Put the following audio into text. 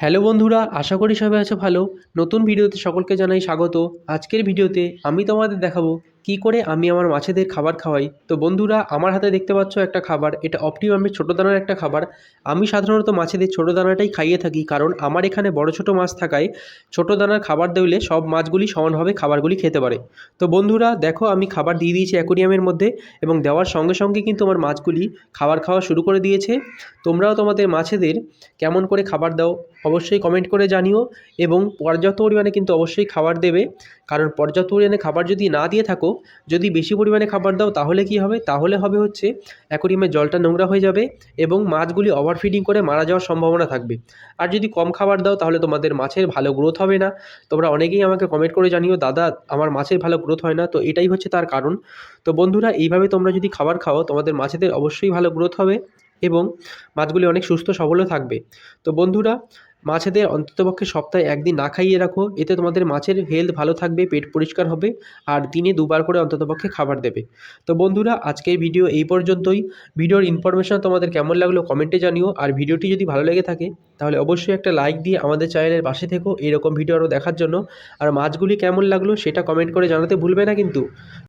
Hello বন্ধুরা, আশা করি সবাই আছো ভালো। নতুন ভিডিওতে সকলকে জানাই স্বাগত। আজকের ভিডিওতে আমি তোমাদের দেখাবো কি করে আমি আমার মাছেদের খাবার খাওয়াই? তো বন্ধুরা, আমার হাতে দেখতে পাচ্ছ একটা খাবার, এটা অপটিমামের ছোটো দানার একটা খাবার। আমি সাধারণত মাছেদের ছোটো দানাটাই খাইয়ে থাকি, কারণ আমার এখানে বড় ছোটো মাছ থাকায় ছোটো দানার খাবার দিলে সব মাছগুলি সমানভাবে খাবারগুলি খেতে পারে। তো বন্ধুরা, দেখো আমি খাবার দিয়ে দিয়েছি অ্যাকোরিয়ামের মধ্যে এবং দেওয়ার সঙ্গে সঙ্গে কিন্তু আমার মাছগুলি খাবার খাওয়া শুরু করে দিয়েছে। তোমরাও তোমাদের মাছেদের কেমন করে খাবার দাও অবশ্যই কমেন্ট করে জানিও এবং পর্যাপ্ত পরিমাণে কিন্তু অবশ্যই খাবার দেবে। কারণ পর্যাপ্ত পরিমাণে খাবার যদি না দিয়ে থাকো যদি বেশি পরিমাণে খাবার দাও তাহলে কি হবে? তাহলে হবে হচ্ছে অ্যাকোরিয়ামের জলটা নোংরা হয়ে যাবে এবং মাছগুলি ওভারফিডিং করে মারা যাওয়ার সম্ভাবনা থাকবে। আর যদি কম খাবার দাও তাহলে তোমাদের মাছের ভালো গ্রোথ হবে না। তোমরা অনেকেই আমাকে কমেন্ট করে জানিও, দাদা, আমার মাছের ভালো গ্রোথ হয় না। তো এটাই হচ্ছে তার কারণ। তো বন্ধুরা, এইভাবে তোমরা যদি খাবার খাও, তোমাদের মাছেদের অবশ্যই ভালো গ্রোথ হবে এবং মাছগুলি অনেক সুস্থ সবলও থাকবে। তো বন্ধুরা মাছেদের অন্ততপক্ষে সপ্তাহে একদিন না খাইয়ে রাখো। এতে তোমাদের মাছের হেলথ ভালো থাকবে, পেট পরিষ্কার হবে আর দিনে দুবার করে অন্ততপক্ষে খাবার দেবে। তো বন্ধুরা, আজকের ভিডিও এই পর্যন্তই। ভিডিওর ইনফরমেশন তোমাদের কেমন লাগল কমেন্টে জানিও। আর ভিডিওটি যদি ভালো লেগে থাকে, তাহলে অবশ্যই একটা লাইক দিয়ে আমাদের চ্যানেলের পাশে থেকো এরকম ভিডিও আরও দেখার জন্য। আর মাছগুলি কেমন লাগল সেটা কমেন্ট করে জানাতে ভুলবে না কিন্তু।